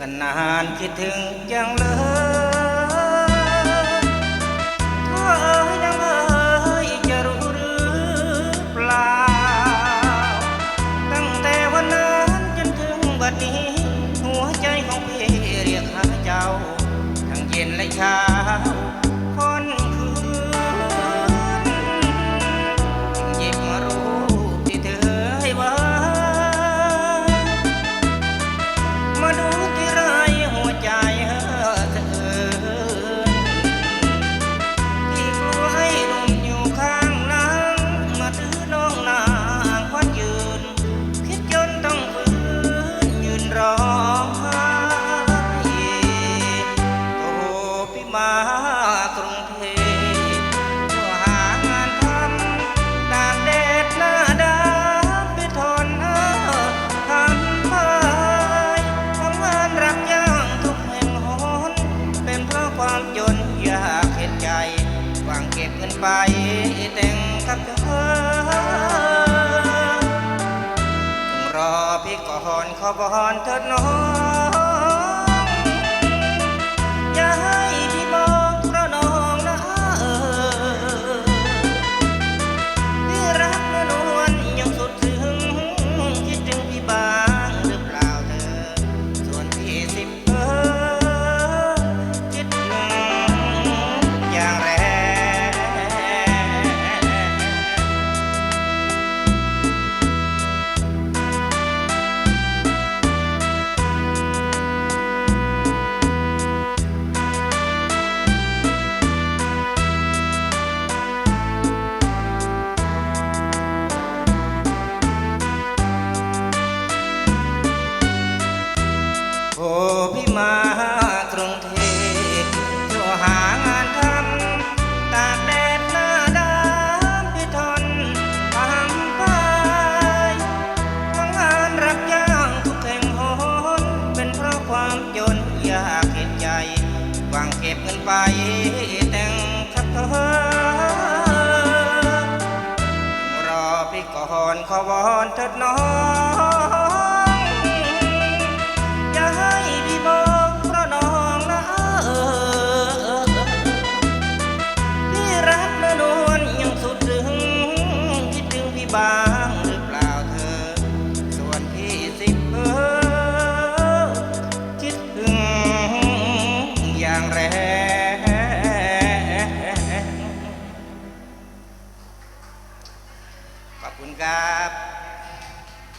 กันนานคิดถึงยังเลย มากรุงเทพเพื่อหางานทำตากแดดหน้าดำไปทนเอ้อทำไมทำงานรับจ้างทุกแห่งหน เป็นเพราะความจนอยากเห็นใจหวังเก็บเงินไปแต่งกับเธอจงรอพี่ก่อนขอบอนเถิดน้องอ วอนเถิดน้อง อย่าให้พี่มองเพราะน้องนะเออพี่รักนะนวลยังสุดถึงคิดถึงพี่บ้า คุณครับ